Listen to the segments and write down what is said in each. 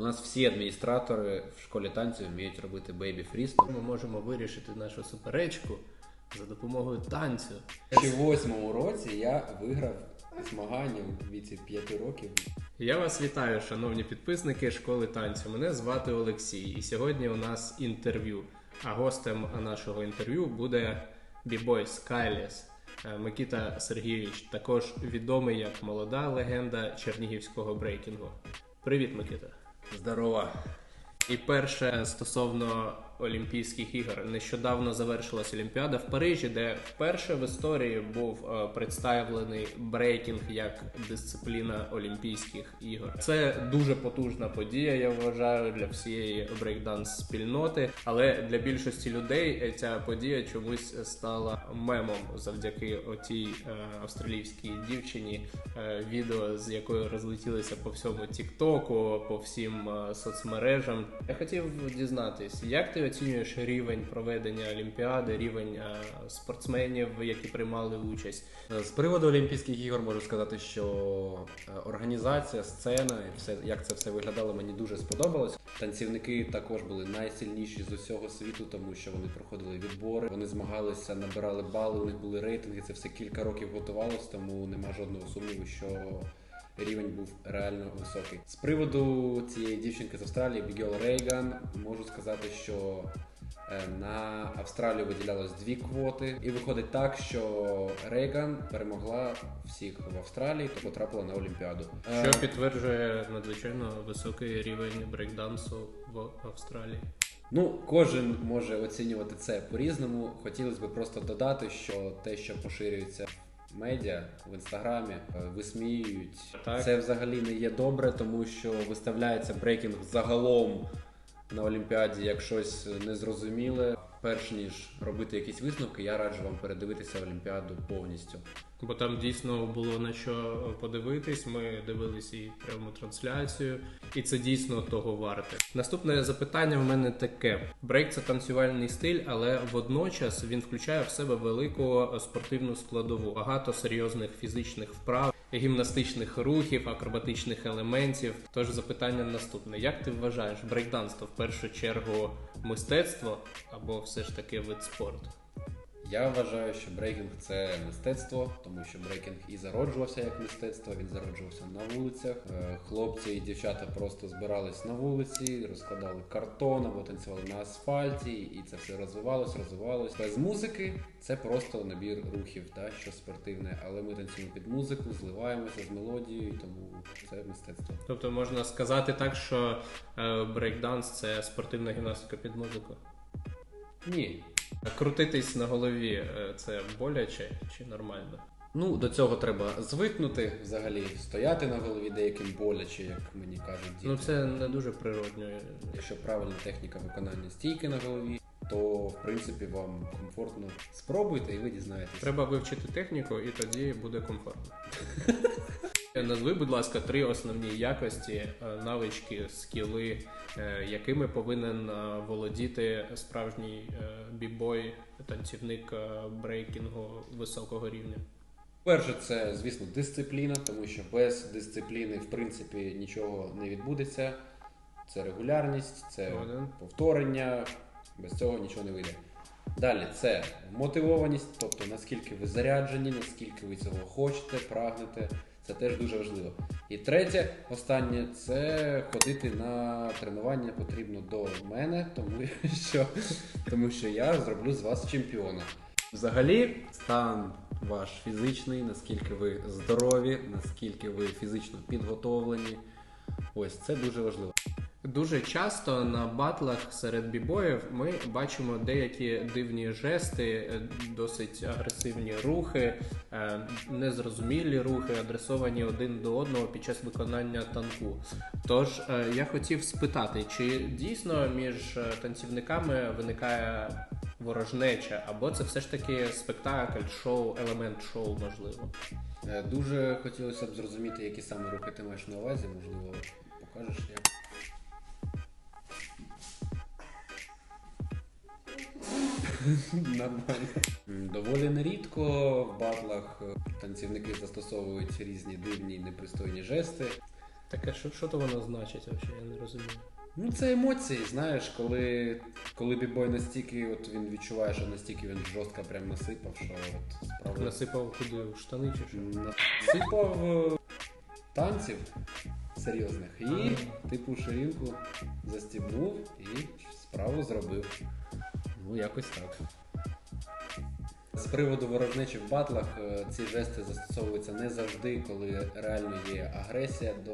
У нас всі адміністратори в школі танців вміють робити бейбі фріст. Ми можемо вирішити нашу суперечку за допомогою танцю. Ще в восьмому році я виграв змагання в віці 5 років. Я вас вітаю, шановні підписники школи танцю. Мене звати Олексій, і сьогодні у нас інтерв'ю. А гостем нашого інтерв'ю буде бібой Скайлес Микита Сергійович, також відомий як молода легенда чернігівського брейкінгу. Привіт, Микита. Здорово! І перше стосовно Олімпійських ігор. Нещодавно завершилась Олімпіада в Парижі, де вперше в історії був е, представлений брейкінг як дисципліна Олімпійських ігор. Це дуже потужна подія, я вважаю, для всієї брейкданс спільноти. Але для більшості людей ця подія чомусь стала мемом завдяки отій е, австралійській дівчині, е, відео з якою розлетілися по всьому Тіктоку, по всім е, соцмережам. Я хотів дізнатись, як ти оцінюєш рівень проведення Олімпіади, рівень е, спортсменів, які приймали участь? З приводу Олімпійських ігор можу сказати, що е, організація, сцена і все, як це все виглядало, мені дуже сподобалось. Танцівники також були найсильніші з усього світу, тому що вони проходили відбори, вони змагалися, набирали бали, у них були рейтинги. Це все кілька років готувалось, тому нема жодного сумніву, що рівень був реально високий. З приводу цієї дівчинки з Австралії, Бігіол Рейган, можу сказати, що е, на Австралію виділялось дві квоти, і виходить так, що Рейган перемогла всіх в Австралії, то потрапила на Олімпіаду. Е, Що підтверджує надзвичайно високий рівень брейкдансу в Австралії? Ну, кожен може оцінювати це по-різному. Хотілося б просто додати, що те, що поширюється медіа в інстаграмі, е, висміюють. Так. Це взагалі не є добре, тому що виставляється брейкінг загалом на Олімпіаді як щось незрозуміле. Перш ніж робити якісь висновки, я раджу вам передивитися Олімпіаду повністю. Бо там дійсно було на що подивитись. Ми дивились і пряму трансляцію, і це дійсно того варте. Наступне запитання в мене таке: брейк це танцювальний стиль, але водночас він включає в себе велику спортивну складову, багато серйозних фізичних вправ. Гімнастичних рухів, акробатичних елементів. Тож запитання наступне: як ти вважаєш, брейкданс то в першу чергу мистецтво або все ж таки вид спорту? Я вважаю, що брейкінг це мистецтво, тому що брейкінг і зароджувався як мистецтво. Він зароджувався на вулицях. Е, Хлопці і дівчата просто збирались на вулиці, розкладали картон або танцювали на асфальті, і це все розвивалось, розвивалось. Без музики це просто набір рухів, та що спортивне. Але ми танцюємо під музику, зливаємося з мелодією, тому це мистецтво. Тобто можна сказати так, що е, брейкданс це спортивна гімнастика під музику. Ні. Крутитись на голові е, це боляче чи нормально? Ну, до цього треба звикнути взагалі, стояти на голові деяким боляче, як мені кажуть діти. Ну це не дуже природньо. Якщо правильна техніка виконання стійки на голові, то в принципі вам комфортно. Спробуйте і ви дізнаєтесь. Треба вивчити техніку, і тоді буде комфортно. Назви, будь ласка, три основні якості, е, навички, скіли, е, якими повинен е, володіти справжній бібой, танцівник брейкінгу високого рівня. Перше, це звісно дисципліна, тому що без дисципліни в принципі нічого не відбудеться. Це регулярність, це повторення, без цього нічого не вийде. Далі це мотивованість, тобто наскільки ви заряджені, наскільки ви цього хочете, прагнете. Це теж дуже важливо. І третє, останнє це ходити на тренування потрібно до мене, тому що, тому що я зроблю з вас чемпіона. Взагалі, стан ваш фізичний, наскільки ви здорові, наскільки ви фізично підготовлені. Ось це дуже важливо. Дуже часто на батлах серед бібоїв ми бачимо деякі дивні жести, е, досить агресивні рухи, е, незрозумілі рухи, адресовані один до одного під час виконання танку. Тож е, я хотів спитати, чи дійсно між танцівниками виникає ворожнеча, або це все ж таки спектакль, шоу, елемент шоу, можливо. Дуже хотілося б зрозуміти, які саме рухи ти маєш на увазі, можливо, покажеш як. Нормально. Доволі нерідко в батлах е, танцівники застосовують різні дивні непристойні жести. Таке, що, що то воно значить взагалі, я не розумію. Ну, це емоції, знаєш, коли, коли бібой настільки, от він відчуває, що настільки він жорстко прям насипав, що от справді Насипав куди в штани чи що? насипав е, танців серйозних і, типу, ширинку застібнув і справу зробив. Ну, якось так. З приводу ворожнечі в батлах е, ці жести застосовуються не завжди, коли реально є агресія до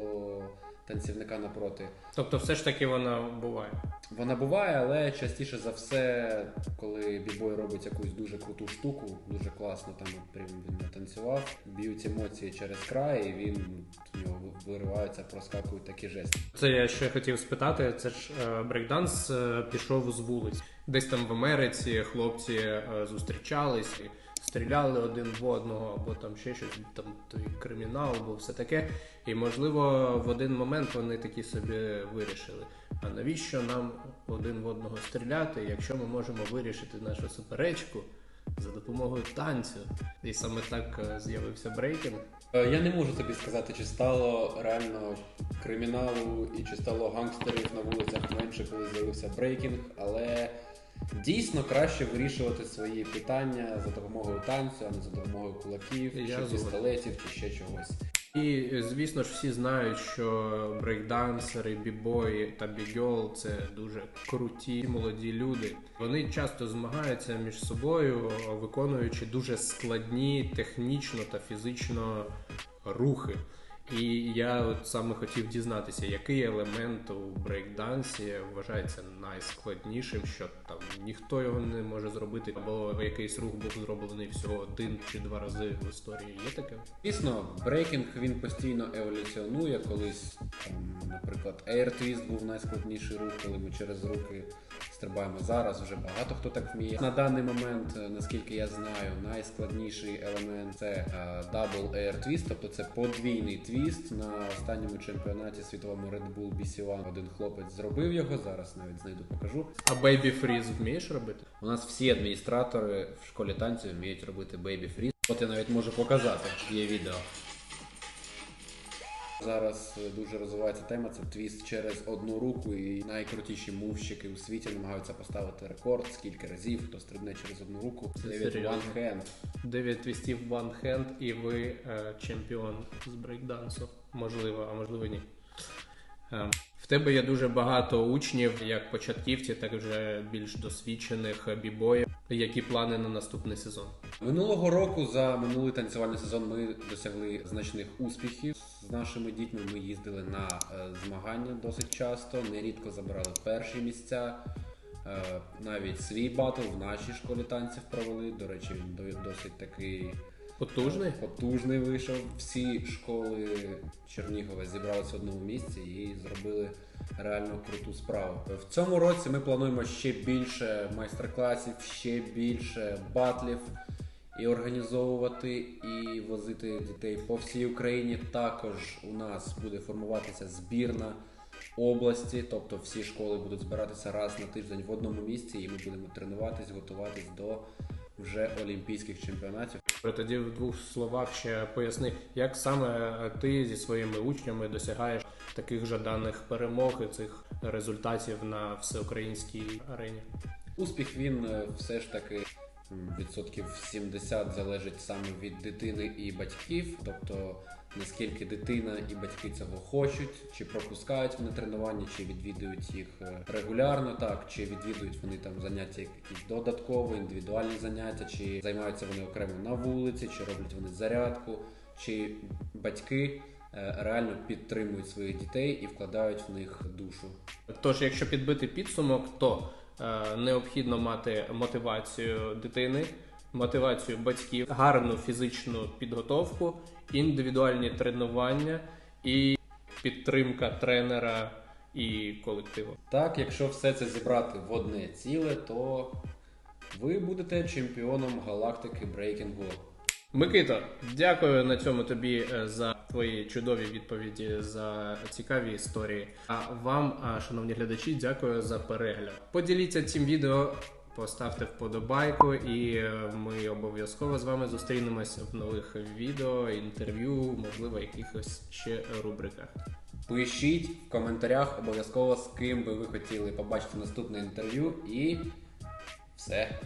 танцівника напроти. Тобто, все ж таки вона буває. Вона буває, але частіше за все, коли бібой робить якусь дуже круту штуку, дуже класно там прям він натанцював, б'ють емоції через край, і він в нього вириваються, проскакують такі жести. Це я ще хотів спитати. Це ж е, брейкданс е, пішов з вулиць. Десь там в Америці хлопці е, зустрічались і стріляли один в одного, або там ще щось, там той кримінал, або все таке. І можливо в один момент вони такі собі вирішили. А навіщо нам один в одного стріляти, якщо ми можемо вирішити нашу суперечку за допомогою танцю? І саме так е, з'явився брейкінг. Е, Я не можу тобі сказати, чи стало реально криміналу і чи стало гангстерів на вулицях менше, коли з'явився брейкінг, але дійсно краще вирішувати свої питання за допомогою танцю, а не за допомогою кулаків, Я чи згоден. пістолетів, чи ще чогось. І звісно ж всі знають, що брейкдансери, бібої та бігьол це дуже круті молоді люди. Вони часто змагаються між собою, виконуючи дуже складні технічно та фізично рухи. І я от саме хотів дізнатися, який елемент у брейкдансі вважається найскладнішим, що там ніхто його не може зробити, або якийсь рух був зроблений всього один чи два рази в історії. Є таке? Звісно, брейкінг він постійно еволюціонує. Колись, там, наприклад, Air Twist був найскладніший рух, коли ми через руки стрибаємо зараз. Вже багато хто так вміє. На даний момент, е, наскільки я знаю, найскладніший елемент це е, Double Air Twist, тобто це подвійний твіст. На останньому чемпіонаті світовому Red Bull BC1 один хлопець зробив його. Зараз навіть знайду, покажу. А бейбі фріз вмієш робити? У нас всі адміністратори в школі танців вміють робити бейбі фріз. От я навіть можу показати, є відео. Зараз е, дуже розвивається тема, це твіст через одну руку, і найкрутіші мувщики у світі намагаються поставити рекорд, скільки разів, хто стрибне через одну руку. Девід Дев'ять one hand. 9 твістів one hand, і ви е, чемпіон з брейкдансу. Можливо, а можливо ні. Е, тебе є дуже багато учнів, як початківців, так і вже більш досвідчених бібоїв. Які плани на наступний сезон? Минулого року за минулий танцювальний сезон ми досягли значних успіхів. З нашими дітьми ми їздили на е, змагання досить часто, нерідко забирали перші місця. Е, навіть свій батл в нашій школі танців провели. До речі, він до- досить такий Потужний? потужний вийшов. Всі школи Чернігова зібралися в одному місці і зробили реально круту справу. В цьому році ми плануємо ще більше майстер-класів, ще більше батлів і організовувати і возити дітей по всій Україні. Також у нас буде формуватися збірна області, тобто всі школи будуть збиратися раз на тиждень в одному місці, і ми будемо тренуватись, готуватись до вже олімпійських чемпіонатів. Тоді в двох словах ще поясни, як саме ти зі своїми учнями досягаєш таких жаданих перемог і цих результатів на всеукраїнській арені. Успіх він е, все ж таки відсотків 70 залежить саме від дитини і батьків, тобто наскільки дитина і батьки цього хочуть, чи пропускають вони тренування, чи відвідують їх е, регулярно, так чи відвідують вони там заняття якісь додаткові, індивідуальні заняття, чи займаються вони окремо на вулиці, чи роблять вони зарядку, чи батьки е, реально підтримують своїх дітей і вкладають в них душу. Тож, якщо підбити підсумок, то необхідно мати мотивацію дитини, мотивацію батьків, гарну фізичну підготовку, індивідуальні тренування і підтримка тренера і колективу. Так, якщо все це зібрати в одне ціле, то ви будете чемпіоном галактики Ball. Микито, дякую на цьому тобі е, за твої чудові відповіді, за цікаві історії. А вам, шановні глядачі, дякую за перегляд. Поділіться цим відео, поставте вподобайку, і е, ми обов'язково з вами зустрінемося в нових відео, інтерв'ю, можливо, якихось ще рубриках. Пишіть в коментарях обов'язково з ким би ви хотіли побачити наступне інтерв'ю і все.